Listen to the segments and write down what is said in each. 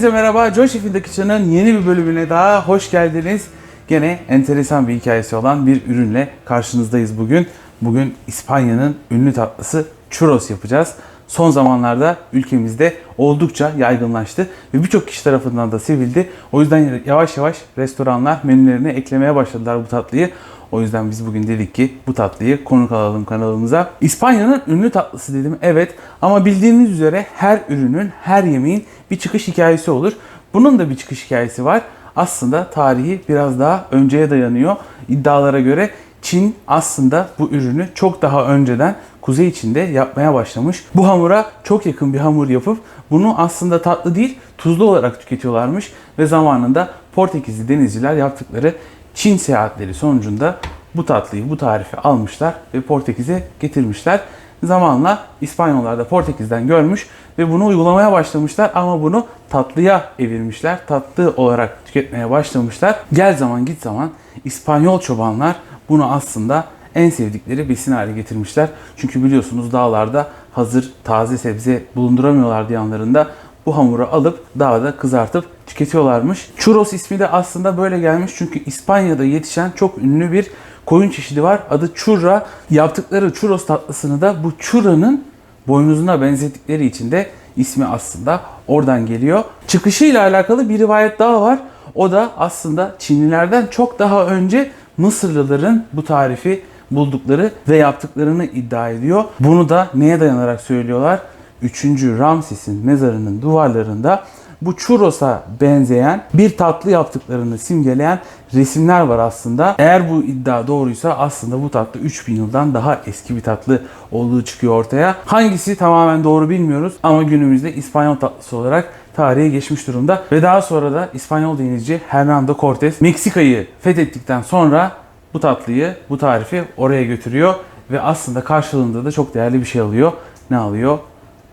Herkese merhaba. Joy Chef'in Kitchen'ın yeni bir bölümüne daha hoş geldiniz. Gene enteresan bir hikayesi olan bir ürünle karşınızdayız bugün. Bugün İspanya'nın ünlü tatlısı churros yapacağız. Son zamanlarda ülkemizde oldukça yaygınlaştı ve birçok kişi tarafından da sevildi. O yüzden yavaş yavaş restoranlar menülerine eklemeye başladılar bu tatlıyı. O yüzden biz bugün dedik ki bu tatlıyı konuk alalım kanalımıza. İspanya'nın ünlü tatlısı dedim evet ama bildiğiniz üzere her ürünün, her yemeğin bir çıkış hikayesi olur. Bunun da bir çıkış hikayesi var. Aslında tarihi biraz daha önceye dayanıyor. İddialara göre Çin aslında bu ürünü çok daha önceden Kuzey Çin'de yapmaya başlamış. Bu hamura çok yakın bir hamur yapıp bunu aslında tatlı değil tuzlu olarak tüketiyorlarmış ve zamanında Portekizli denizciler yaptıkları Çin seyahatleri sonucunda bu tatlıyı, bu tarifi almışlar ve Portekiz'e getirmişler. Zamanla İspanyollar da Portekiz'den görmüş ve bunu uygulamaya başlamışlar ama bunu tatlıya evirmişler. Tatlı olarak tüketmeye başlamışlar. Gel zaman git zaman İspanyol çobanlar bunu aslında en sevdikleri besin hale getirmişler. Çünkü biliyorsunuz dağlarda hazır taze sebze bulunduramıyorlardı yanlarında. Bu hamuru alıp dağda kızartıp tüketiyorlarmış. Churros ismi de aslında böyle gelmiş çünkü İspanya'da yetişen çok ünlü bir koyun çeşidi var. Adı churra. Yaptıkları churros tatlısını da bu churra'nın boynuzuna benzettikleri için de ismi aslında oradan geliyor. Çıkışıyla alakalı bir rivayet daha var. O da aslında Çinlilerden çok daha önce Mısırlıların bu tarifi buldukları ve yaptıklarını iddia ediyor. Bunu da neye dayanarak söylüyorlar? 3. Ramses'in mezarının duvarlarında bu churros'a benzeyen bir tatlı yaptıklarını simgeleyen resimler var aslında. Eğer bu iddia doğruysa aslında bu tatlı 3000 yıldan daha eski bir tatlı olduğu çıkıyor ortaya. Hangisi tamamen doğru bilmiyoruz ama günümüzde İspanyol tatlısı olarak tarihe geçmiş durumda. Ve daha sonra da İspanyol denizci Hernando Cortés Meksika'yı fethettikten sonra bu tatlıyı, bu tarifi oraya götürüyor ve aslında karşılığında da çok değerli bir şey alıyor. Ne alıyor?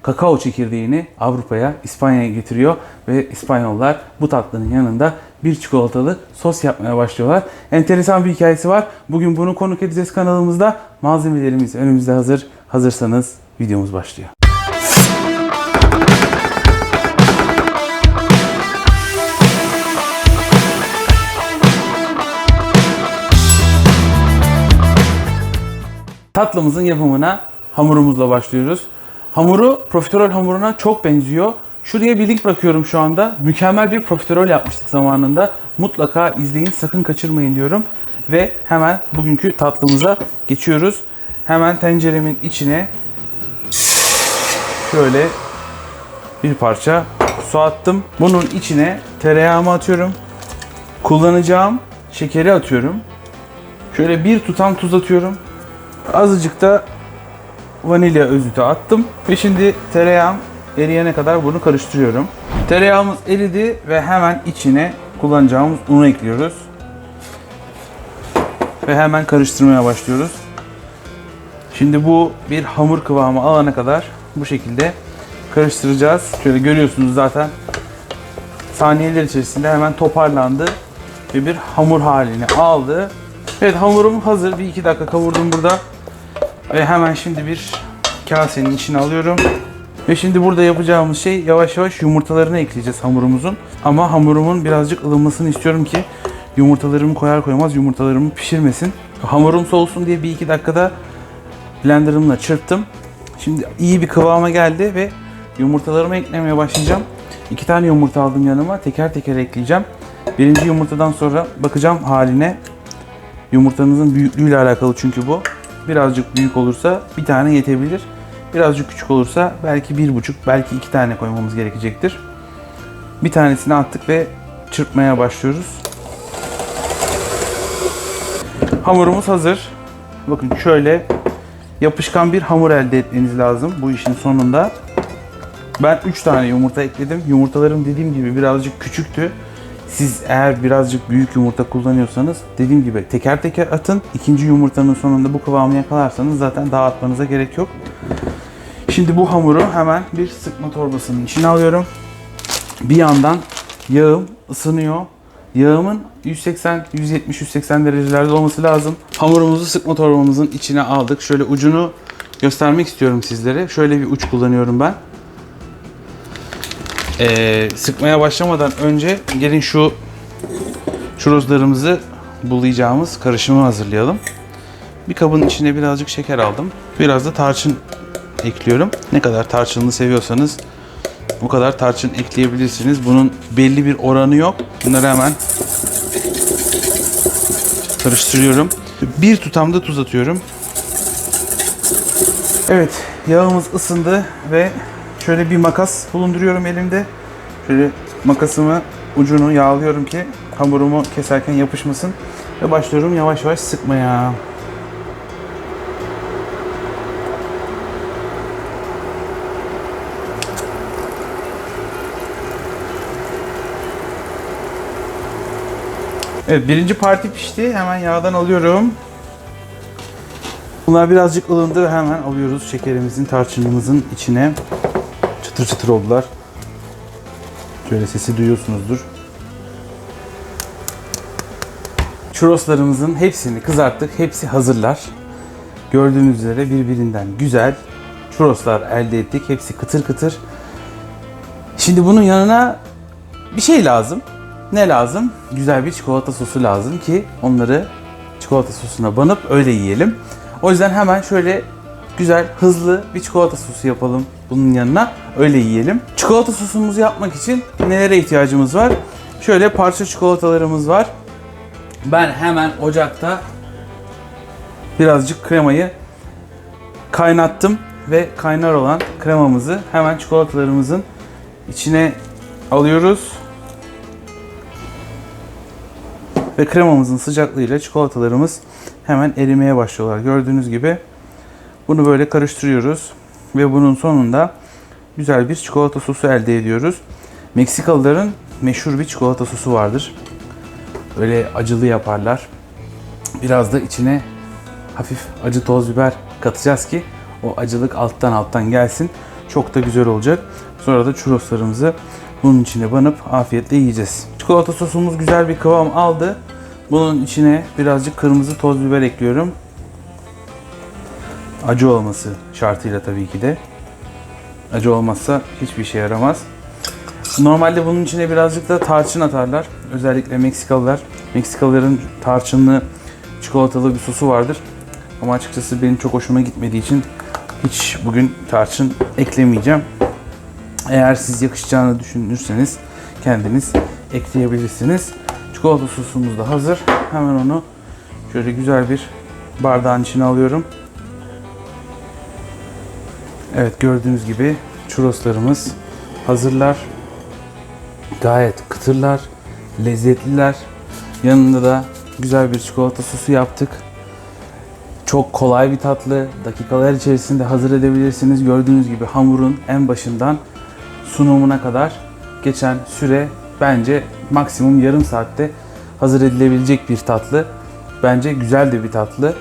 Kakao çekirdeğini Avrupa'ya, İspanya'ya getiriyor ve İspanyollar bu tatlının yanında bir çikolatalı sos yapmaya başlıyorlar. Enteresan bir hikayesi var. Bugün bunu konuk edeceğiz kanalımızda. Malzemelerimiz önümüzde hazır. Hazırsanız videomuz başlıyor. Tatlımızın yapımına hamurumuzla başlıyoruz. Hamuru profiterol hamuruna çok benziyor. Şuraya bir link bırakıyorum şu anda. Mükemmel bir profiterol yapmıştık zamanında. Mutlaka izleyin, sakın kaçırmayın diyorum. Ve hemen bugünkü tatlımıza geçiyoruz. Hemen tenceremin içine şöyle bir parça su attım. Bunun içine tereyağımı atıyorum. Kullanacağım şekeri atıyorum. Şöyle bir tutam tuz atıyorum. Azıcık da vanilya özütü attım. Ve şimdi tereyağım eriyene kadar bunu karıştırıyorum. Tereyağımız eridi ve hemen içine kullanacağımız unu ekliyoruz. Ve hemen karıştırmaya başlıyoruz. Şimdi bu bir hamur kıvamı alana kadar bu şekilde karıştıracağız. Şöyle görüyorsunuz zaten saniyeler içerisinde hemen toparlandı ve bir hamur halini aldı. Evet hamurum hazır. Bir iki dakika kavurdum burada. Ve hemen şimdi bir kasenin içine alıyorum. Ve şimdi burada yapacağımız şey yavaş yavaş yumurtalarını ekleyeceğiz hamurumuzun. Ama hamurumun birazcık ılınmasını istiyorum ki yumurtalarımı koyar koymaz yumurtalarımı pişirmesin. Hamurum soğusun diye bir iki dakikada blenderımla çırptım. Şimdi iyi bir kıvama geldi ve yumurtalarımı eklemeye başlayacağım. İki tane yumurta aldım yanıma. Teker teker ekleyeceğim. Birinci yumurtadan sonra bakacağım haline. Yumurtanızın büyüklüğüyle alakalı çünkü bu. Birazcık büyük olursa bir tane yetebilir. Birazcık küçük olursa belki bir buçuk, belki iki tane koymamız gerekecektir. Bir tanesini attık ve çırpmaya başlıyoruz. Hamurumuz hazır. Bakın şöyle yapışkan bir hamur elde etmeniz lazım bu işin sonunda. Ben 3 tane yumurta ekledim. Yumurtalarım dediğim gibi birazcık küçüktü. Siz eğer birazcık büyük yumurta kullanıyorsanız dediğim gibi teker teker atın. İkinci yumurtanın sonunda bu kıvamı yakalarsanız zaten daha atmanıza gerek yok. Şimdi bu hamuru hemen bir sıkma torbasının içine alıyorum. Bir yandan yağım ısınıyor. Yağımın 180, 170, 180 derecelerde olması lazım. Hamurumuzu sıkma torbamızın içine aldık. Şöyle ucunu göstermek istiyorum sizlere. Şöyle bir uç kullanıyorum ben. Ee, sıkmaya başlamadan önce gelin şu churroslarımızı bulayacağımız karışımı hazırlayalım. Bir kabın içine birazcık şeker aldım. Biraz da tarçın ekliyorum. Ne kadar tarçınlı seviyorsanız bu kadar tarçın ekleyebilirsiniz. Bunun belli bir oranı yok. Bunları hemen karıştırıyorum. Bir tutam da tuz atıyorum. Evet, yağımız ısındı ve şöyle bir makas bulunduruyorum elimde. Şöyle makasımı ucunu yağlıyorum ki hamurumu keserken yapışmasın ve başlıyorum yavaş yavaş sıkmaya. Evet birinci parti pişti. Hemen yağdan alıyorum. Bunlar birazcık ılındı ve hemen alıyoruz şekerimizin, tarçınımızın içine. Çıtır çıtır oldular. Şöyle sesi duyuyorsunuzdur. Churroslarımızın hepsini kızarttık. Hepsi hazırlar. Gördüğünüz üzere birbirinden güzel churroslar elde ettik. Hepsi kıtır kıtır. Şimdi bunun yanına bir şey lazım. Ne lazım? Güzel bir çikolata sosu lazım ki onları çikolata sosuna banıp öyle yiyelim. O yüzden hemen şöyle güzel, hızlı bir çikolata sosu yapalım bunun yanına. Öyle yiyelim. Çikolata sosumuzu yapmak için nelere ihtiyacımız var? Şöyle parça çikolatalarımız var. Ben hemen ocakta birazcık kremayı kaynattım ve kaynar olan kremamızı hemen çikolatalarımızın içine alıyoruz. Ve kremamızın sıcaklığıyla çikolatalarımız hemen erimeye başlıyorlar. Gördüğünüz gibi bunu böyle karıştırıyoruz ve bunun sonunda güzel bir çikolata sosu elde ediyoruz. Meksikalıların meşhur bir çikolata sosu vardır. Öyle acılı yaparlar. Biraz da içine hafif acı toz biber katacağız ki o acılık alttan alttan gelsin. Çok da güzel olacak. Sonra da churroslarımızı bunun içine banıp afiyetle yiyeceğiz. Çikolata sosumuz güzel bir kıvam aldı. Bunun içine birazcık kırmızı toz biber ekliyorum. Acı olması şartıyla tabii ki de. Acı olmazsa hiçbir şey yaramaz. Normalde bunun içine birazcık da tarçın atarlar. Özellikle Meksikalılar. Meksikalıların tarçınlı çikolatalı bir sosu vardır. Ama açıkçası benim çok hoşuma gitmediği için hiç bugün tarçın eklemeyeceğim. Eğer siz yakışacağını düşünürseniz kendiniz ekleyebilirsiniz. Çikolata sosumuz da hazır. Hemen onu şöyle güzel bir bardağın içine alıyorum. Evet gördüğünüz gibi churroslarımız hazırlar. Gayet kıtırlar, lezzetliler. Yanında da güzel bir çikolata sosu yaptık. Çok kolay bir tatlı. Dakikalar içerisinde hazır edebilirsiniz. Gördüğünüz gibi hamurun en başından sunumuna kadar geçen süre bence maksimum yarım saatte hazır edilebilecek bir tatlı. Bence güzel de bir tatlı.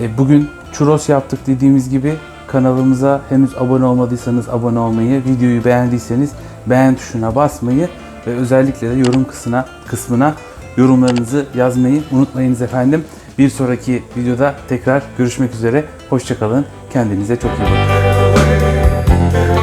E, bugün churros yaptık dediğimiz gibi kanalımıza henüz abone olmadıysanız abone olmayı, videoyu beğendiyseniz beğen tuşuna basmayı ve özellikle de yorum kısmına, kısmına yorumlarınızı yazmayı unutmayınız efendim. Bir sonraki videoda tekrar görüşmek üzere. Hoşçakalın. Kendinize çok iyi bakın.